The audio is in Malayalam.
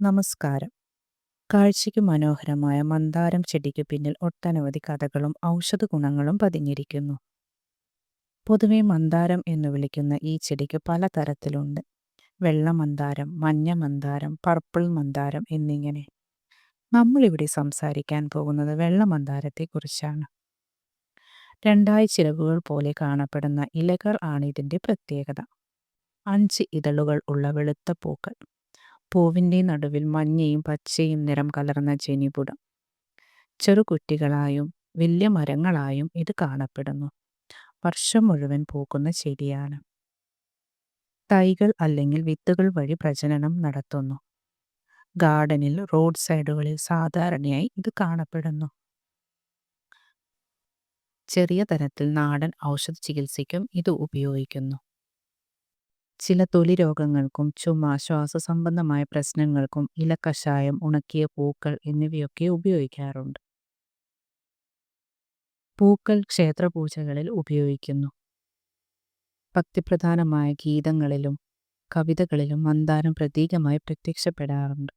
നമസ്കാരം. കാഴ്ചയ്ക്ക് മനോഹരമായ മന്ദാരം ചെടിക്ക് പിന്നിൽ ഒട്ടനവധി കഥകളും ഔഷധ ഗുണങ്ങളും പതിഞ്ഞിരിക്കുന്നു. പൊതുവെ മന്ദാരം എന്ന് വിളിക്കുന്ന ഈ ചെടിക്ക് പല തരത്തിലുണ്ട്. വെള്ള മന്ദാരം മഞ്ഞ മന്ദാരം പർപ്പിൾ മന്ദാരം എന്നിങ്ങനെ. നമ്മളിവിടെ സംസാരിക്കാൻ പോകുന്നത് വെള്ള മന്ദാരത്തെക്കുറിച്ചാണ്. രണ്ടായി ചിലവുകൾ പോലെ കാണപ്പെടുന്ന ഇലകൾ ആണ് ഇതിന്റെ പ്രത്യേകത. അഞ്ച് ഇതളുകൾ ഉള്ള വെളുത്ത പൂക്കൾ. പൂവിന്റെ നടുവിൽ മഞ്ഞയും പച്ചയും നിറം കലർന്ന ജനിപുടം. ചെറുകുറ്റികളായും വലിയ മരങ്ങളായും ഇത് കാണപ്പെടുന്നു. വർഷം മുഴുവൻ പൂക്കുന്ന ചെടിയാണ്. തൈകൾ അല്ലെങ്കിൽ വിത്തുകൾ വഴി പ്രജനനം നടത്തുന്നു. ഗാർഡനിൽ റോഡ് സൈഡുകളിൽ സാധാരണയായി ഇത് കാണപ്പെടുന്നു. ചെറിയ തരത്തിൽ നാടൻ ഔഷധ ചികിത്സയ്ക്കും ഇത് ഉപയോഗിക്കുന്നു. ചില തൊലി രോഗങ്ങൾക്കും ചുമ ശ്വാസസംബന്ധമായ പ്രശ്നങ്ങൾക്കും ഇലക്കഷായം ഉണക്കിയ പൂക്കൾ എന്നിവയൊക്കെ ഉപയോഗിക്കാറുണ്ട്. പൂക്കൾ ക്ഷേത്രപൂജകളിൽ ഉപയോഗിക്കുന്നു. ഭക്തിപ്രധാനമായ ഗീതങ്ങളിലും കവിതകളിലും മന്ദാരം പ്രതീകമായി പ്രത്യക്ഷപ്പെടാറുണ്ട്.